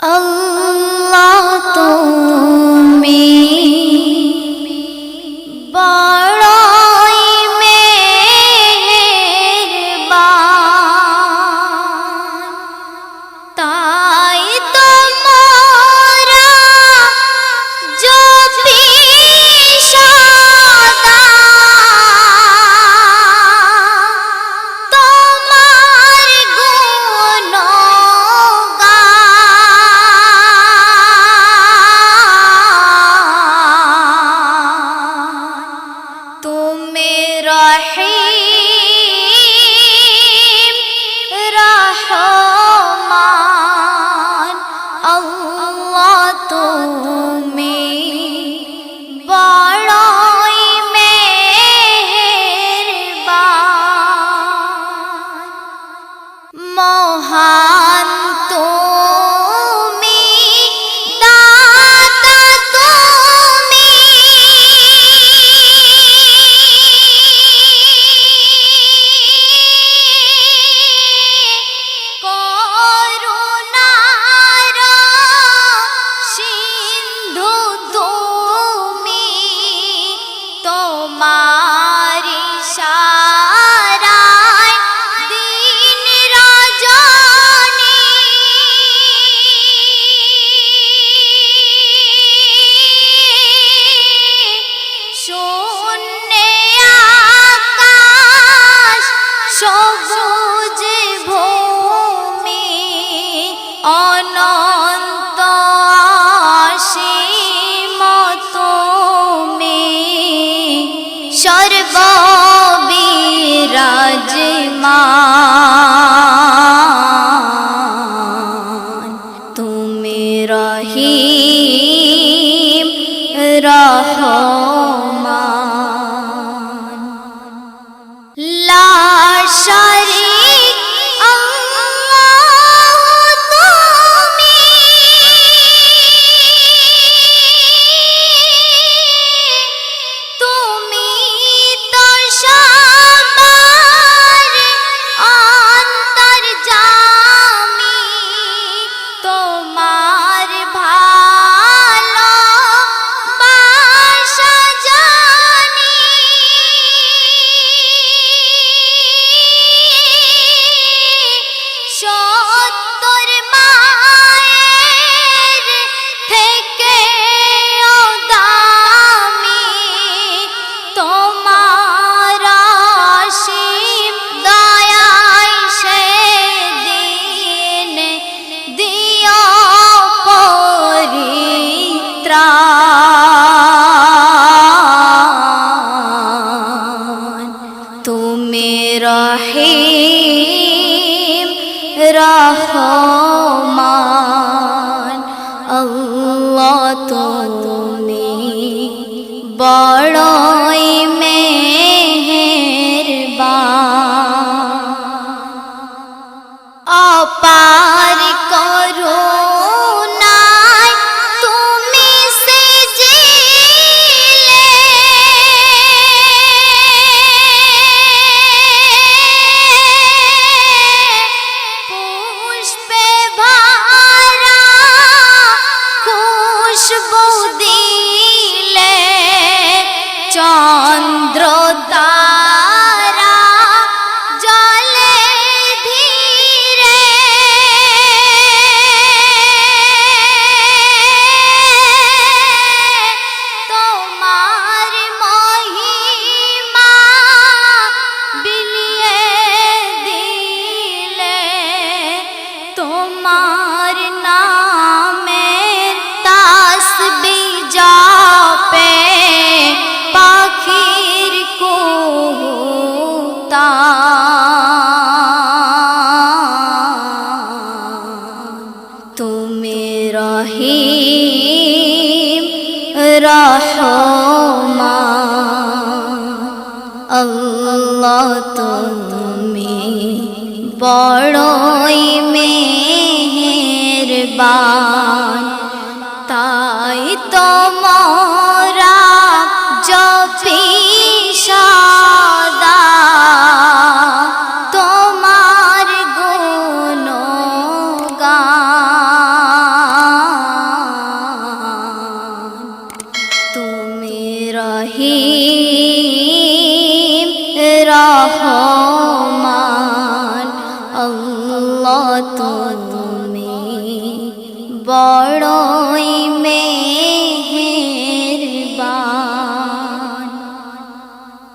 আল্লাহ তুমি তোমারি সারায় সর্ববিরাজমান। তুমি রহিম রহমান তো রহমান তোমার নামের তাসবি জপে পাখির কুতা। তুমি রহিম রহমান। আল্লাহ তুমি বড়ই বান তাই তোমরা জপি সদা। তোমার গুণ তুমি রহি রহমান। আল্লাহ তুমি বড় মে